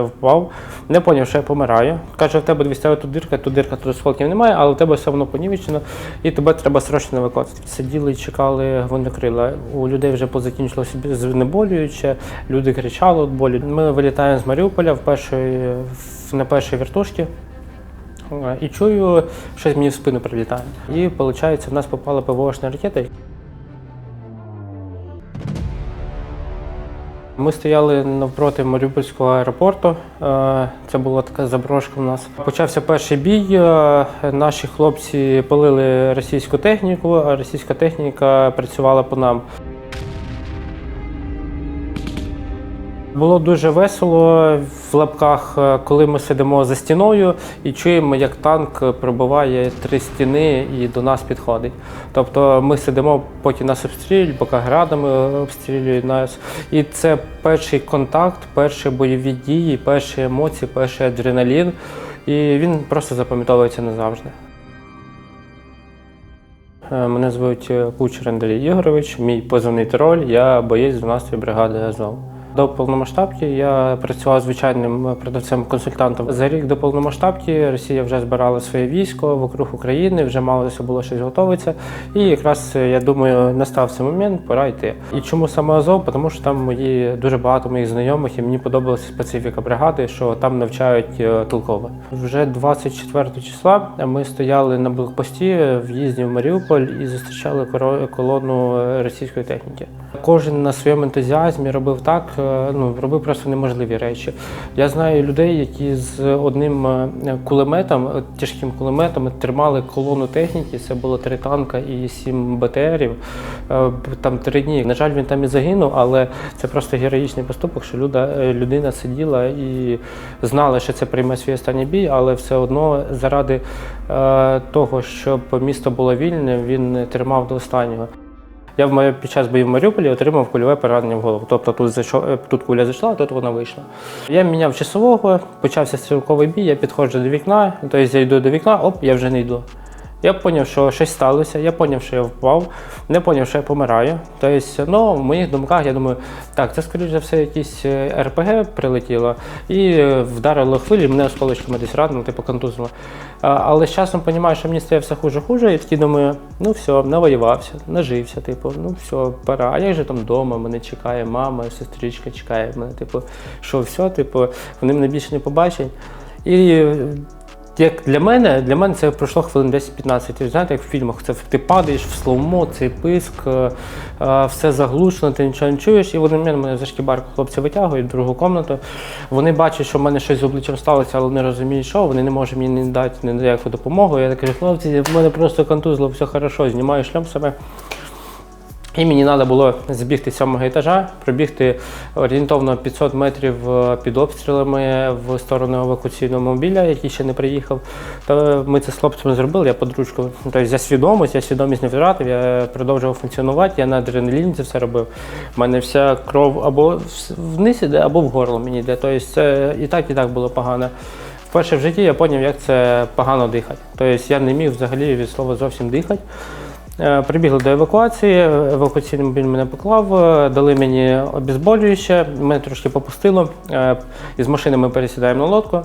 Я впав, не зрозумів, що я помираю. Каже, в тебе 200 тут дирка, тут дирка, тут осколків немає, але у тебе все одно понівечено, і тебе треба срочно евакуацію. Сиділи і чекали гвинтокрила. У людей вже позакінчилося знеболююче, люди кричали від болі. Ми вилітаємо з Маріуполя в першої, на першій вертушці. Е, І чую, щось мені в спину прилітає. І виходить, в нас попала ПВОшна ракета. Ми стояли навпроти Маріупольського аеропорту. Е, Це була така заброшка у нас. Почався перший бій. е, Наші хлопці палили російську техніку, а російська техніка працювала по нам. Було дуже весело в лапках, е, коли ми сидимо за стіною і чуємо, як танк пробиває три стіни і до нас підходить. Тобто ми сидимо, потім нас обстрілюють, поки градами обстрілюють нас. І це перший контакт, перші бойові дії, перші емоції, перший адреналін. І він просто запам'ятовується назавжди. Е, Мене звуть е, Кучер Андрій Ігорович, мій позивний троль, я боєць 12-ї бригади Азов. До повномасштабки я працював звичайним продавцем-консультантом. За рік до повномасштабки Росія вже збирала своє військо вокруг України, вже малося було щось готуватися. І якраз е, я думаю, настав цей момент, пора йти. І чому саме Азов? Тому що там мої дуже багато моїх знайомих, і мені подобалася специфіка бригади, що там навчають е, толково. Вже 24 числа ми стояли на блокпості в в'їзді в Маріуполь і зустрічали колону е, російської техніки. Кожен на своєму ентузіазмі робив так, е, ну робив просто неможливі речі. Я знаю людей, які з одним е, кулеметом, е, тяжким кулеметом, тримали колону техніки. Це було три танка і сім БТРів. Е, Там три дні. На жаль, він там і загинув, але це просто героїчний поступок, що люда, е, людина сиділа і знала, що це прийме свій останній бій, але все одно заради е, того, щоб місто було вільне, він тримав до останнього. Я в під час боїв в Маріуполі отримав кульове поранення в голову. Тобто тут зайшов, е, тут куля зайшла, а тут вона вийшла. Я міняв часового, почався стрілковий бій, я підходжу до вікна, тобто я йду до вікна, оп, я вже не йду. Я зрозумів, що щось сталося, я зрозумів, що я впав, не зрозумів, що я помираю. Тобто, ну, в моїх думках я думаю, так, це скоріш за все якийсь е, РПГ прилетіло і е, вдарило хвилі, мене осколочками десь радило, типу контузило. Але з часом розумію, що мені стає все хуже хуже, і такий думаю, ну все, навоювався, нажився, типу, ну все, пора. А як же там вдома, мене чекає мама, сестричка чекає мене, типу, що все, типу, вони мене більше не побачать. І як для мене, для мене це пройшло хвилин 10-15. Знаєте, як в фільмах, це ти падаєш в слоумо, цей писк, е, е, все заглушено, ти нічого не чуєш. І вони мене, мене за шкібарку хлопці витягують в другу кімнату. Вони бачать, що в мене щось з обличчям сталося, але не розуміють, що. Вони не можуть мені дати ніяку допомогу. Я так кажу, хлопці, в мене просто контузило, все хорошо, знімаю шлем себе. І мені треба було збігти сьомого етажа, пробігти орієнтовно 500 метрів е, під обстрілами в сторону евакуаційного мобіля, який ще не приїхав. То ми це з хлопцями зробили, я під ручку. Тобто я свідомість, я свідомість не втратив, я продовжував функціонувати, я на адреналіні це все робив. У мене вся кров або вниз іде, або в горло мені йде. Тобто це і так, і так було погано. Вперше в житті я зрозумів, як це погано дихати. Тобто я не міг взагалі від слова зовсім дихати. Е, Прибігли до евакуації, евакуаційний мобіль мене поклав, е, дали мені обізболююче, мене трошки попустило. Е, Із машини ми пересідаємо на лодку.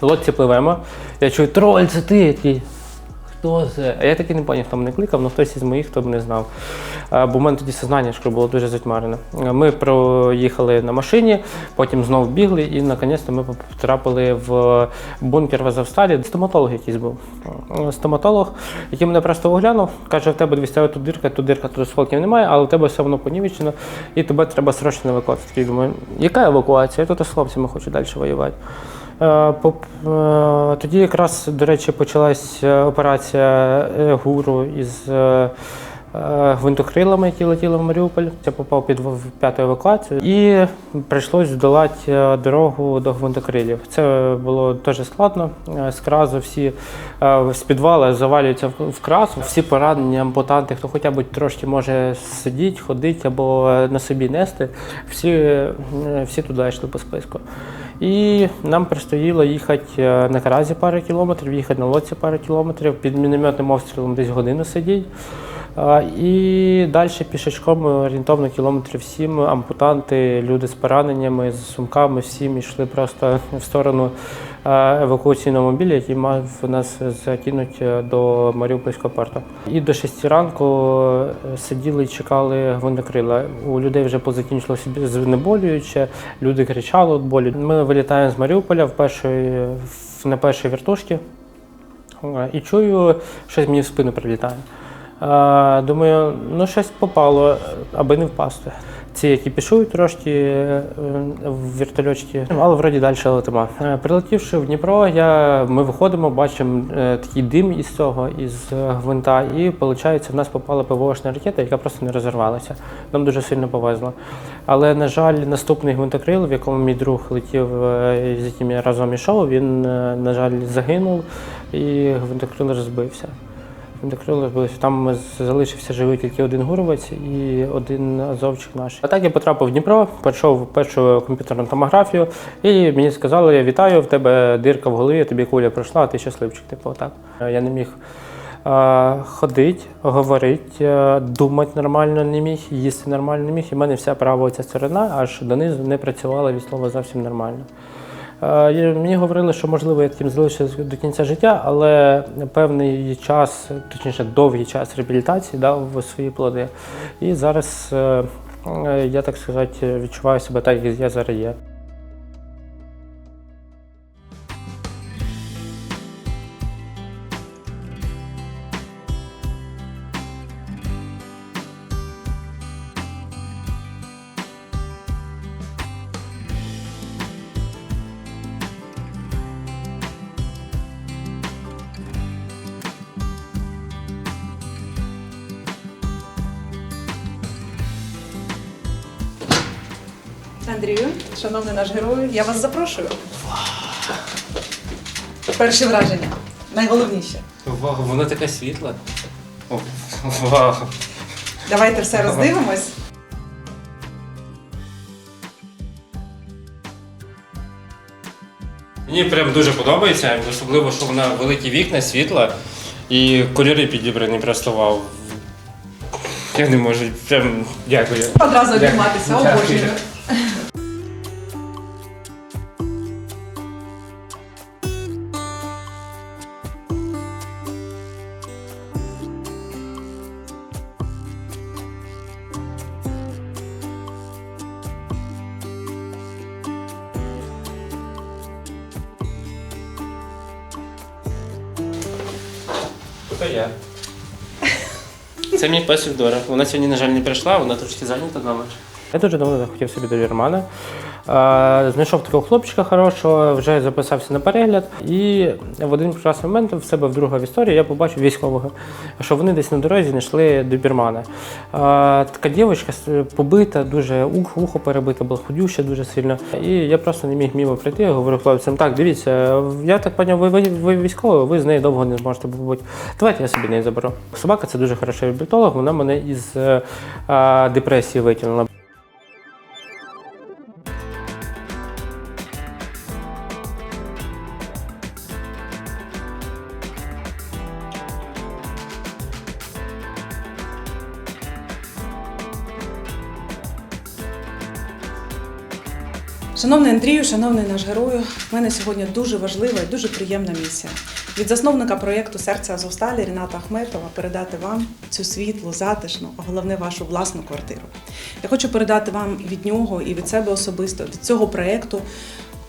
В лодці пливемо. Я чую, троль, це ти. Хто це? А я таки не зрозумів, хто мене кликав, але хтось із моїх, хто б не знав. Бо в мене тоді сознання школи було дуже затьмарене. Ми проїхали на машині, потім знову бігли і наконець-то ми потрапили в бункер в Азовсталі. Стоматолог якийсь був. Стоматолог, який мене просто оглянув, каже, в тебе 200 тут дирка, тут дирка, тут осколків немає, але у тебе все одно понівечено, і тебе треба срочно евакуацію. Я думаю, яка евакуація? Я тут з хлопцями хочу далі воювати. Е, е, Тоді якраз, до речі, почалась е, операція гуру із гвинтокрилами, які летіли в Маріуполь. Я попав під п'яту евакуацію і прийшлось долати е, дорогу до гвинтокрилів. Це було дуже складно. З всі з підвала завалюються в- красу. Всі поранені ампутанти, хто хоча б трошки може сидіти, ходити або на собі нести, всі, всі туди йшли по списку. І нам пристоїло їхати е, на каразі пару кілометрів, їхати на лодці пару кілометрів, під мінометним обстрілом десь годину сидіти. І далі пішечком орієнтовно кілометрів сім ампутанти, люди з пораненнями, з сумками, всім йшли просто в сторону е, евакуаційного мобіля, який мав нас закинути до Маріупольського порту. І до 6 ранку е, сиділи і чекали гвинтокрила. У людей вже позакінчилося знеболююче, люди кричали від болі. Ми вилітаємо з Маріуполя в першої, на першій вертушці. Е, І чую, щось мені в спину прилітає. Думаю, ну щось попало, аби не впасти. Ці, які пішують трошки е, в вертольотчики, але вроді далі летимо. Е, Прилетівши в Дніпро, я, ми виходимо, бачимо е, такий дим із цього, із гвинта, і виходить, в нас попала ПВОшна ракета, яка просто не розірвалася. Нам дуже сильно повезло. Але, на жаль, наступний гвинтокрил, в якому мій друг летів, з яким я разом ішов, він, на жаль, загинув і гвинтокрил розбився. Розбився. Там залишився живий тільки один гуровець і один азовчик наш. А так я потрапив в Дніпро, пройшов першу комп'ютерну томографію, і мені сказали: вітаю, в тебе дирка в голові, тобі куля пройшла, а ти щасливчик. Типу, отак. Я не міг ходити, говорити, думати нормально не міг, їсти нормально не міг. І в мене вся права ця сторона аж донизу не працювала від слова зовсім нормально. Е, Мені говорили, що можливо я таким залишуся до кінця життя, але певний час, точніше довгий час реабілітації дав свої плоди. І зараз е, е, я так сказати відчуваю себе так, як я зараз є. Андрію, шановний наш герой, я вас запрошую. Перші враження. Найголовніше. Вау, воно таке світле. Вау. Давайте все роздивимось. Мені прям дуже подобається, особливо, що вона великі вікна, світла і кольори підібрані просто вау. Я не можу, прям дякую. Одразу обійматися, обожнюю. Це я. Це мій песик Дора. Вона сьогодні, на жаль, не прийшла, вона трошки зайнята вдома. Я дуже давно захотів собі добірмана. Е, Знайшов такого хлопчика хорошого, вже записався на перегляд. І в один прекрасний момент в себе в друга в історії я побачив військового, що вони десь на дорозі знайшли добірмана. Така дівчинка побита, дуже ухо перебите, була худюща дуже сильно. І я просто не міг мимо прийти. Я говорю хлопцям, так, дивіться, я так поняв, ви, ви, ви військовий, ви з нею довго не зможете побути. Давайте я собі неї заберу. Собака це дуже хороший реабілітолог, вона мене із е, депресії витягнула. Шановний Андрію, шановний наш герою, в мене сьогодні дуже важлива і дуже приємна місія. Від засновника проєкту Серце Азовсталі Ріната Ахметова передати вам цю світлу, затишну, а головне вашу власну квартиру. Я хочу передати вам від нього і від себе особисто, від цього проєкту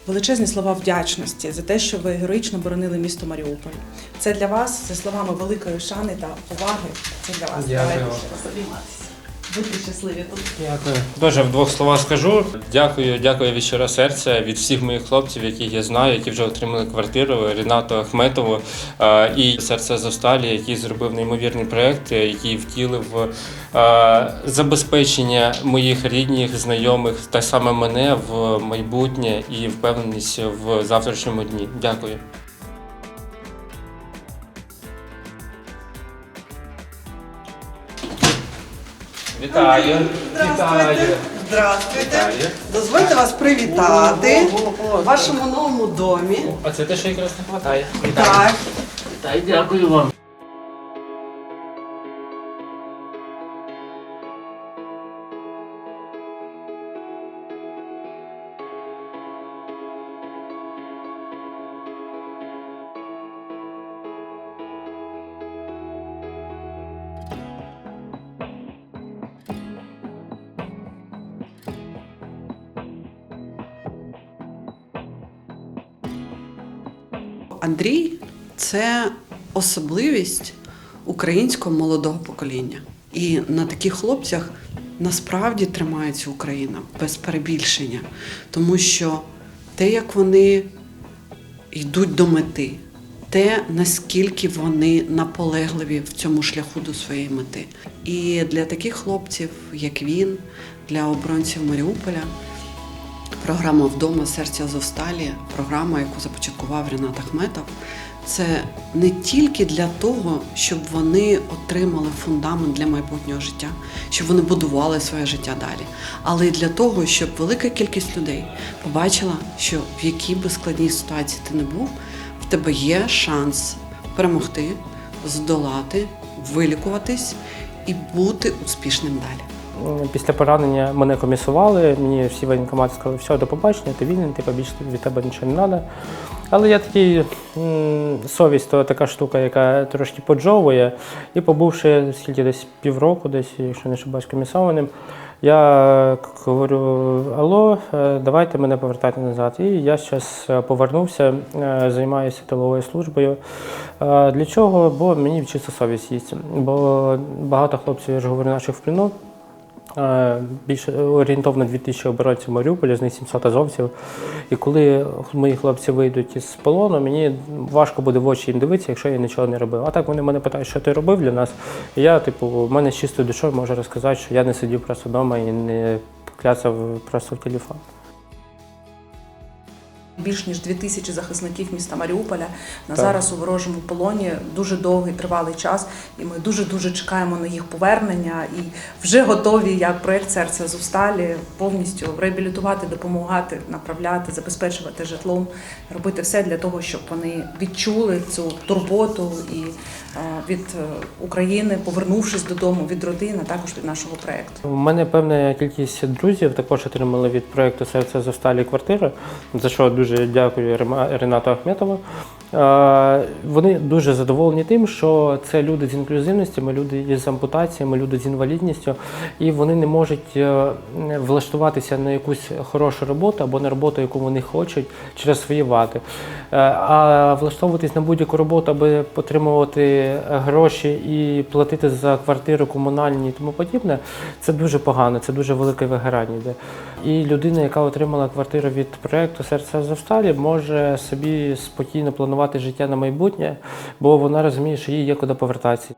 величезні слова вдячності за те, що ви героїчно боронили місто Маріуполь. Це для вас, за словами великої шани та поваги. Це для вас. Дякую. Будьте щасливі тут. Дякую. Дуже в двох словах скажу. Дякую, дякую від щирого серця від всіх моїх хлопців, яких я знаю, які вже отримали квартиру, Рінату Ахметову е, і серце Зосталі, який зробив неймовірний проект, е, який втілив е, забезпечення моїх рідних, знайомих та саме мене в майбутнє і впевненість в завтрашньому дні. Дякую. Вітаю. Здравствуйте. Здравствуйте. Дозвольте вас привітати в вашому новому домі. А це те, що якраз не хватає. Так. Та й дякую вам. Андрій це особливість українського молодого покоління. І на таких хлопцях насправді тримається Україна без перебільшення, тому що те, як вони йдуть до мети, те, наскільки вони наполегливі в цьому шляху до своєї мети. І для таких хлопців, як він, для оборонців Маріуполя, програма Вдома серця Зовсталі, програма, яку започаткував Ренат Ахметов, це не тільки для того, щоб вони отримали фундамент для майбутнього життя, щоб вони будували своє життя далі, але й для того, щоб велика кількість людей побачила, що в якій би складній ситуації ти не був, в тебе є шанс перемогти, здолати, вилікуватись і бути успішним далі. Після поранення мене комісували, мені всі воєнкомати сказали, все, до побачення, ти вільний, типу, більше від тебе нічого не треба. Але я такий, совість то така штука, яка трошки поджовує. І побувши скільки десь півроку, десь, якщо не ошибаюсь, комісованим, я говорю: алло, е, давайте мене повертати назад. І я зараз повернувся, е, займаюся тиловою службою. Е, Для чого? Бо мені чисто совість їсть. Бо багато хлопців, я ж говорю, наших в плену. Е, Більше орієнтовно 2000 оборонців Маріуполя, з них 700 азовців. І коли мої хлопці вийдуть із полону, мені важко буде в очі їм дивитися, якщо я нічого не робив. А так вони мене питають, що ти робив для нас. І я, типу, в мене з чистою душою можу розказати, що я не сидів просто вдома і не кляцав просто в телефон. Більш ніж дві тисячі захисників міста Маріуполя на зараз у ворожому полоні. Дуже довгий тривалий час, і ми дуже дуже чекаємо на їх повернення. І вже готові, як проект серце Зусталі, повністю реабілітувати, допомагати, направляти, забезпечувати житлом, робити все для того, щоб вони відчули цю турботу і е, від е, України, повернувшись додому від родини, а також від нашого проекту. У мене певна кількість друзів також отримали від проєкту Серце Зосталі квартири, за що дуже дякую Ренату Ахметову. Е, Вони дуже задоволені тим, що це люди з інклюзивностями, люди з ампутаціями, люди з інвалідністю, і вони не можуть е, влаштуватися на якусь хорошу роботу або на роботу, яку вони хочуть через свої вади. Е, А влаштовуватись на будь-яку роботу, аби отримувати гроші і платити за квартиру комунальні і тому подібне, це дуже погано, це дуже велике вигорання йде. І людина, яка отримала квартиру від проекту Серце Азовсталі, може собі спокійно планувати життя на майбутнє, бо вона розуміє, що їй є куди повертатися.